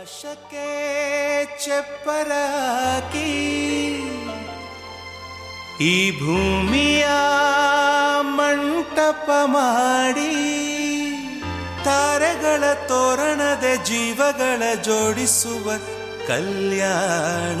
ಆಕಾಶಕ್ಕೆ ಚೆಪ್ಪರಾಕಿ ಈ ಭೂಮಿಯ ಮಂಟಪ ಮಾಡಿ ತಾರೆಗಳ ತೋರಣದ ಜೀವಗಳ ಜೋಡಿಸುವ ಕಲ್ಯಾಣ.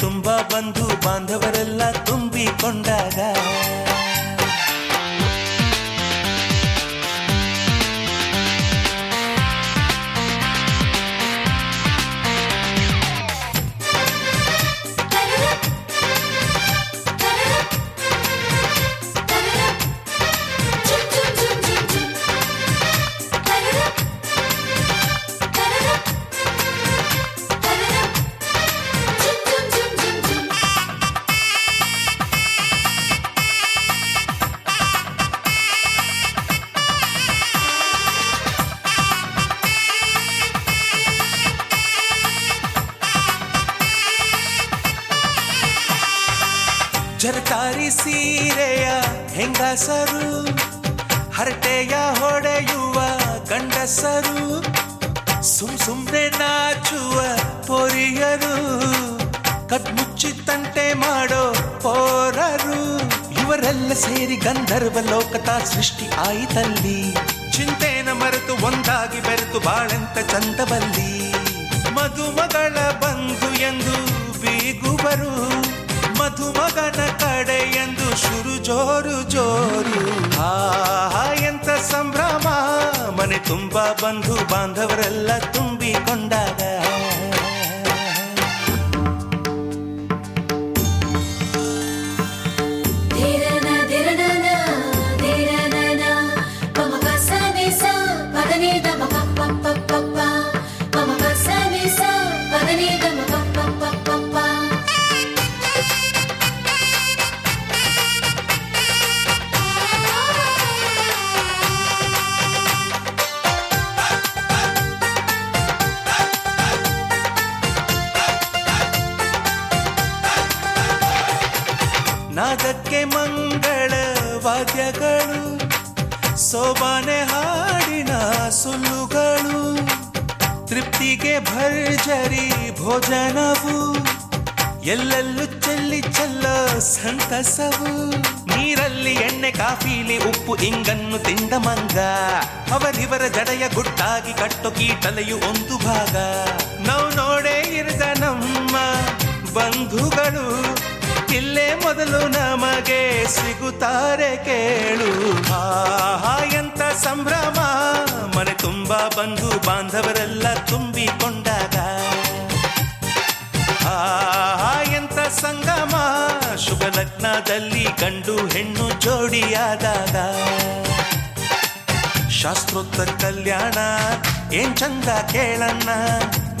ತುಂಬಾ ಬಂಧು ಬಾಂಧವರೆಲ್ಲ ತುಂಬಿಕೊಂಡಾಗ ಜರಕಾರಿ ಸೀರೆಯ ಹೆಂಗಸರು, ಹರಟೆಯ ಹೊಡೆಯುವ ಗಂಡಸರು, ಸುಮ್ ಸುಮ್ನೆ ನಾಚುವ ಪೊರಿಯರು ಕದ್ಮುಚ್ಚಿ ತಂಟೆ ಮಾಡೋ ಪೋರರು. ಇವರೆಲ್ಲ ಸೇರಿ ಗಂಧರ್ವ ಲೋಕದ ಸೃಷ್ಟಿ ಆಯಿತಲ್ಲಿ. ಚಿಂತೆನ ಮರೆತು ಒಂದಾಗಿ ಬೆರೆತು ಬಾಳೆಂತ ಚಂದವಲ್ಲಿ. ಮದುಮಗಳ ಬಂಧು ಎಂದು ಬೀಗುವರು. ಜೋರು ಜೋರು. ಹಾ ಎಂತ ಸಂಭ್ರಮ. ಮನೆ ತುಂಬಾ ಬಂಧು ಬಾಂಧವರೆಲ್ಲ ತುಂಬಿಕೊಂಡಾಗ ನಾದಕ್ಕೆ ಮಂಗಳ ವಾದ್ಯಗಳು, ಸೋಬಾನೆ ಹಾಡಿನ ಸುಳ್ಳುಗಳು, ತೃಪ್ತಿಗೆ ಭರ್ಜರಿ ಭೋಜನವು, ಎಲ್ಲೆಲ್ಲೂ ಚೆಲ್ಲಿ ಚೆಲ್ಲ ಸಂತಸವು. ನೀರಲ್ಲಿ ಎಣ್ಣೆ, ಕಾಫಿಲಿ, ಉಪ್ಪು, ಇಂಗನ್ನು ತಿಂದ ಮಂಗ ಅವರಿವರ ಜಡೆಯ ಗುಟ್ಟಾಗಿ ಕಟ್ಟು ಕೀಟಲೆಯು ಒಂದು ಭಾಗ. ನಾವು ನೋಡೇ ಇರದ ನಮ್ಮ ಬಂಧುಗಳು. ಇಲ್ಲೇ ಮೊದಲು ನಮಗೆ ಸಿಗುತ್ತಾರೆ ಕೇಳು. ಆಹಾ ಎಂತ ಸಂಭ್ರಮ. ಮನೆ ತುಂಬಾ ಬಂಧು ಬಾಂಧವರೆಲ್ಲ ತುಂಬಿಕೊಂಡಾಗ. ಆಹಾ ಎಂತ ಸಂಗಮ. ಶುಭ ಲಗ್ನದಲ್ಲಿ ಗಂಡು ಹೆಣ್ಣು ಜೋಡಿಯಾದಾಗ. ಶಾಸ್ತ್ರೋಕ್ತ ಕಲ್ಯಾಣ, ಏನ್ ಚಂದ ಕೇಳಣ್ಣ.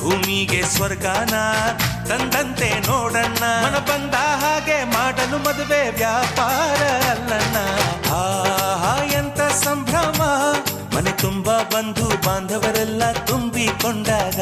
ಭೂಮಿಗೆ ಸ್ವರ್ಗಾನ ತಂದಂತೆ ನೋಡಣ್ಣ. ಮನ ಬಂದ ಹಾಗೆ ಮಾಡಲು ಮದುವೆ ವ್ಯಾಪಾರ ಅಲ್ಲಣ್ಣ. ಆಹಾ ಎಂತ ಸಂಭ್ರಮ. ಮನೆ ತುಂಬಾ ಬಂಧು ಬಾಂಧವರೆಲ್ಲ ತುಂಬಿಕೊಂಡಾಗ.